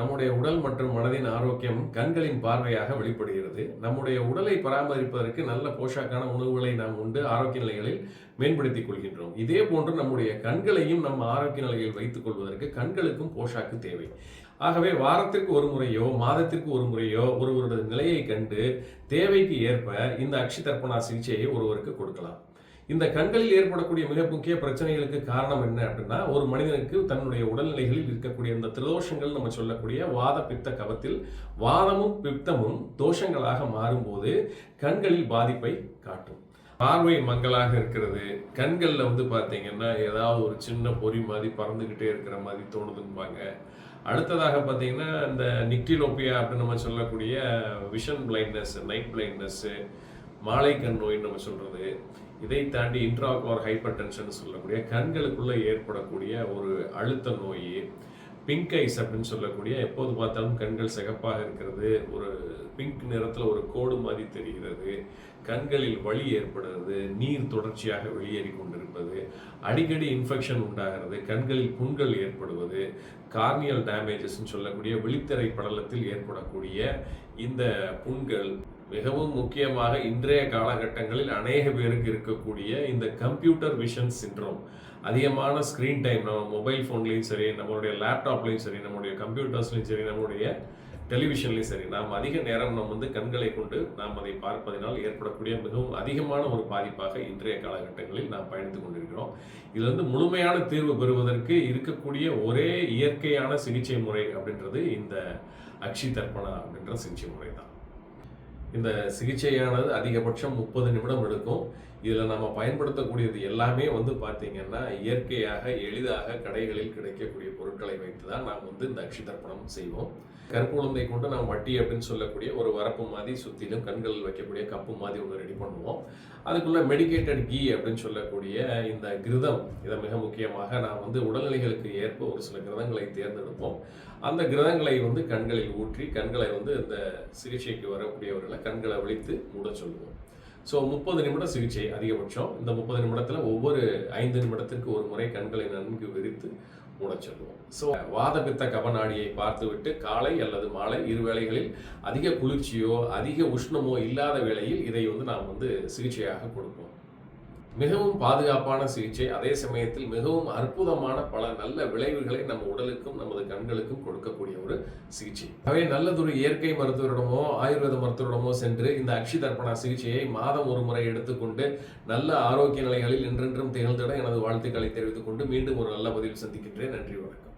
நம்முடைய உடல் மற்றும் மனதின் ஆரோக்கியம் கண்களின் பார்வையாக வெளிப்படுகிறது. நம்முடைய உடலை பராமரிப்பதற்கு நல்ல போஷாக்கான உணவுகளை நாம் உண்டு ஆரோக்கிய நிலைகளில் மேம்படுத்திக் கொள்கின்றோம். இதே போன்று நம்முடைய கண்களையும் நம்ம ஆரோக்கிய நிலையில் வைத்துக் கொள்வதற்கு கண்களுக்கும் போஷாக்கு தேவை. ஆகவே வாரத்திற்கு ஒரு முறையோ மாதத்திற்கு ஒரு முறையோ ஒருவருடைய நிலையை கண்டு தேவைக்கு ஏற்ப இந்த அக்ஷி தர்ப்பணா சிகிச்சையை ஒருவருக்கு கொடுக்கலாம். இந்த கண்களில் ஏற்படக்கூடிய மிக முக்கிய பிரச்சனைகளுக்கு காரணம் என்ன அப்படின்னா ஒரு மனிதனுக்கு தன்னுடைய உடல்நிலைகளில் இருக்கக்கூடிய இந்த திரிதோஷங்கள் நம்ம சொல்லக்கூடிய வாத பித்த கவத்தில் வாதமும் பித்தமும் தோஷங்களாக மாறும்போது கண்களில் பாதிப்பை காட்டும். பார்வை மங்கலாக இருக்கிறது. கண்களில் வந்து பார்த்தீங்கன்னா ஏதாவது ஒரு சின்ன பொறி மாதிரி பறந்துக்கிட்டே இருக்கிற மாதிரி தோணுதுன்பாங்க அடுத்ததாக பார்த்தீங்கன்னா இந்த நிக்டிலோப்பியா அப்படின்னு நம்ம சொல்லக்கூடிய விஷன் பிளைண்ட்னஸ் நைட் பிளைண்ட்னஸ்ஸு மாலை கண் நோய்னு நம்ம சொல்கிறது இதை தாண்டி இன்ட்ராகுலர் ஹைப்பர் டென்ஷன் சொல்லக்கூடிய கண்களுக்குள்ளே ஏற்படக்கூடிய ஒரு அழுத்த நோய் பிங்க் ஐஸ் அப்படின்னு சொல்லக்கூடிய எப்போது பார்த்தாலும் கண்கள் சிகப்பாக இருக்கிறது ஒரு பிங்க் நிறத்தில் ஒரு கோடு மாதிரி தெரிகிறது கண்களில் வலி ஏற்படுறது நீர் தொடர்ச்சியாக வெளியேறி கொண்டிருப்பது அடிக்கடி இன்ஃபெக்ஷன் உண்டாகிறது கண்களில் புண்கள் ஏற்படுவது கார்னியல் டேமேஜஸ்ன்னு சொல்லக்கூடிய விழித்திரை படலத்தில் ஏற்படக்கூடிய இந்த புண்கள் மிகவும் முக்கியமாக இன்றைய காலகட்டங்களில் அநேக பேருக்கு இருக்கக்கூடிய இந்த கம்ப்யூட்டர் விஷன் சிண்ட்ரோம். அதிகமான ஸ்க்ரீன் டைம் நம்ம மொபைல் ஃபோன்லேயும் சரி நம்மளுடைய லேப்டாப்லேயும் சரி நம்மளுடைய கம்ப்யூட்டர்ஸ்லையும் சரி நம்மளுடைய டெலிவிஷன்லையும் சரி நாம் அதிக நேரம் நம்ம வந்து கண்களை கொண்டு நாம் அதை பார்ப்பதனால் ஏற்படக்கூடிய மிகவும் அதிகமான ஒரு பாதிப்பாக இன்றைய காலகட்டங்களில் நாம் பயணித்துக் கொண்டிருக்கிறோம். இதிலிருந்து முழுமையான தீர்வு பெறுவதற்கு இருக்கக்கூடிய ஒரே இயற்கையான சிகிச்சை முறை அப்படின்றது இந்த அக்ஷி தர்ப்பணா அப்படின்ற சிகிச்சை முறை தான் இந்த சிகிச்சையானது அதிகபட்சம் முப்பது நிமிடம் எடுக்கும். இதில் நம்ம பயன்படுத்தக்கூடியது எல்லாமே வந்து பார்த்திங்கன்னா இயற்கையாக எளிதாக கடைகளில் கிடைக்கக்கூடிய பொருட்களை வைத்து தான் நாம் வந்து இந்த அக்ஷிதர்ப்பணம் செய்வோம். கருப்புளுந்தை கொண்டு நாம் வட்டி அப்படின்னு சொல்லக்கூடிய ஒரு வரப்பு மாதிரி சுற்றிலும் கண்களில் வைக்கக்கூடிய கப்பு மாதிரி ஒன்று ரெடி பண்ணுவோம். அதுக்குள்ள மெடிக்கேட்டட் கீ அப்படின்னு சொல்லக்கூடிய இந்த கிருதம் இதை மிக முக்கியமாக நான் வந்து உடல்நிலைகளுக்கு ஏற்ப ஒரு சில கிரதங்களை தேர்ந்தெடுப்போம். அந்த கிரதங்களை வந்து கண்களில் ஊற்றி கண்களை வந்து இந்த சிகிச்சைக்கு வரக்கூடியவர்களை கண்களை விழித்து மூட சொல்லுவோம். ஸோ முப்பது நிமிட சிகிச்சை அதிகபட்சம். இந்த முப்பது நிமிடத்தில் ஒவ்வொரு ஐந்து நிமிடத்திற்கு ஒரு முறை கண்களை நன்கு விரித்து மூடச் சொல்லுவோம். ஸோ வாதபித்த கபநாடியை பார்த்துவிட்டு காலை அல்லது மாலை இரு வேளைகளில் அதிக குளிர்ச்சியோ அதிக உஷ்ணமோ இல்லாத வேளையில் இதை வந்து நாம் வந்து சிகிச்சையாக கொடுப்போம். மிகவும் பாதுகாப்பான சிகிச்சை அதே சமயத்தில் மிகவும் அற்புதமான பல நல்ல விளைவுகளை நம்ம உடலுக்கும் நமது கண்களுக்கும் கொடுக்கக்கூடிய ஒரு சிகிச்சை. அவை நல்லதொரு இயற்கை மருத்துவரிடமோ ஆயுர்வேத மருத்துவரிடமோ சென்று இந்த அக்ஷி தர்ப்பணா சிகிச்சையை மாதம் ஒரு முறை எடுத்துக்கொண்டு நல்ல ஆரோக்கிய நிலைகளில் என்றென்றும் திகழ்ந்திட எனது வாழ்த்துக்களை தெரிவித்துக் கொண்டு மீண்டும் ஒரு நல்ல பதிவில் சந்திக்கின்றேன். நன்றி வணக்கம்.